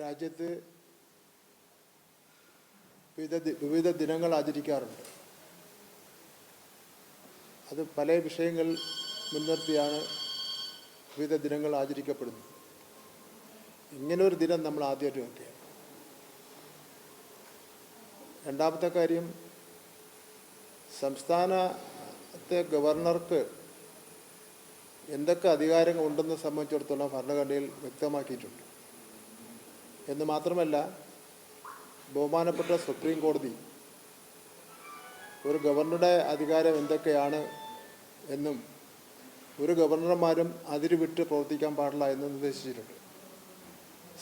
രാജ്യത്ത് വിവിധ വിവിധ ദിനങ്ങൾ ആചരിക്കാറുണ്ട്. അത് പല വിഷയങ്ങൾ മുൻനിർത്തിയാണ് വിവിധ ദിനങ്ങൾ ആചരിക്കപ്പെടുന്നത്. ഇങ്ങനൊരു ദിനം നമ്മൾ ആദ്യമായിട്ട് വെക്കുകയാണ് രണ്ടാമത്തെ കാര്യം സംസ്ഥാനത്തെ ഗവർണർക്ക് എന്തൊക്കെ അധികാരങ്ങൾ ഉണ്ടെന്ന് സംബന്ധിച്ചിടത്തോളം ഭരണഘടനയിൽ വ്യക്തമാക്കിയിട്ടുണ്ട്. എന്ന് മാത്രമല്ല ബഹുമാനപ്പെട്ട സുപ്രീം കോടതി ഒരു ഗവർണറുടെ അധികാരം എന്തൊക്കെയാണ് എന്നും ഒരു ഗവർണർമാരും അതിരുവിട്ട് പ്രവർത്തിക്കാൻ പാടില്ല എന്ന് നിർദ്ദേശിച്ചിട്ടുണ്ട്.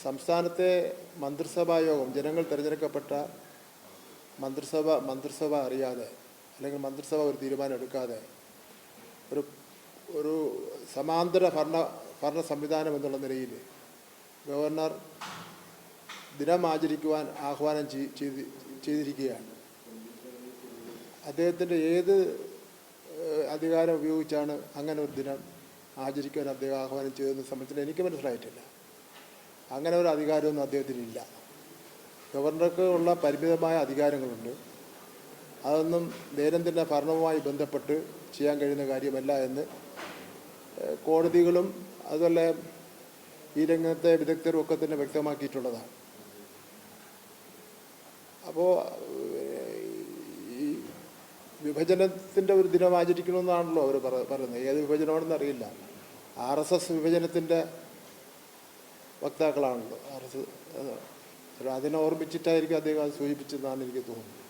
സംസ്ഥാനത്തെ മന്ത്രിസഭാ യോഗം ജനങ്ങൾ തിരഞ്ഞെടുക്കപ്പെട്ട മന്ത്രിസഭ മന്ത്രിസഭ അറിയാതെ അല്ലെങ്കിൽ മന്ത്രിസഭ ഒരു തീരുമാനം എടുക്കാതെ ഒരു ഒരു സമാന്തര ഭരണ ഭരണ സംവിധാനം എന്നുള്ള നിലയിൽ ഗവർണർ ദിനം ആചരിക്കുവാൻ ആഹ്വാനം ചെയ്തിരിക്കുകയാണ്. അദ്ദേഹത്തിന്റെ ഏത് അധികാരം ഉപയോഗിച്ചാണ് അങ്ങനെ ഒരു ദിനം ആചരിക്കുവാൻ അദ്ദേഹം ആഹ്വാനം ചെയ്തതെന്ന് സംബന്ധിച്ച് എനിക്ക് മനസ്സിലായിട്ടില്ല. അങ്ങനെ ഒരു അധികാരമൊന്നും അദ്ദേഹത്തിനില്ല ഗവർണർക്ക് ഉള്ള പരിമിതമായ അധികാരങ്ങളുണ്ട്. അതൊന്നും ദൈനംദിന ഭരണവുമായി ബന്ധപ്പെട്ട് ചെയ്യാൻ കഴിയുന്ന കാര്യമല്ല എന്ന് കോടതികളും അതുപോലെ ഈ രംഗത്തെ വിദഗ്ധരും ഒക്കെ തന്നെ വ്യക്തമാക്കിയിട്ടുള്ളതാണ്. അപ്പോൾ ഈ വിഭജനത്തിന്റെ ഒരു ദിനം ആചരിക്കണമെന്നാണല്ലോ അവർ പറയുന്നത്. ഏത് വിഭജനമാണെന്ന് അറിയില്ല. ആർ എസ് എസ് വിഭജനത്തിന്റെ വക്താക്കളാണല്ലോ. ആർ എസ് അതിനെ ഓർമ്മിച്ചിട്ടായിരിക്കും അദ്ദേഹം അത് സൂചിപ്പിച്ചതെന്നാണ് എനിക്ക് തോന്നുന്നത്.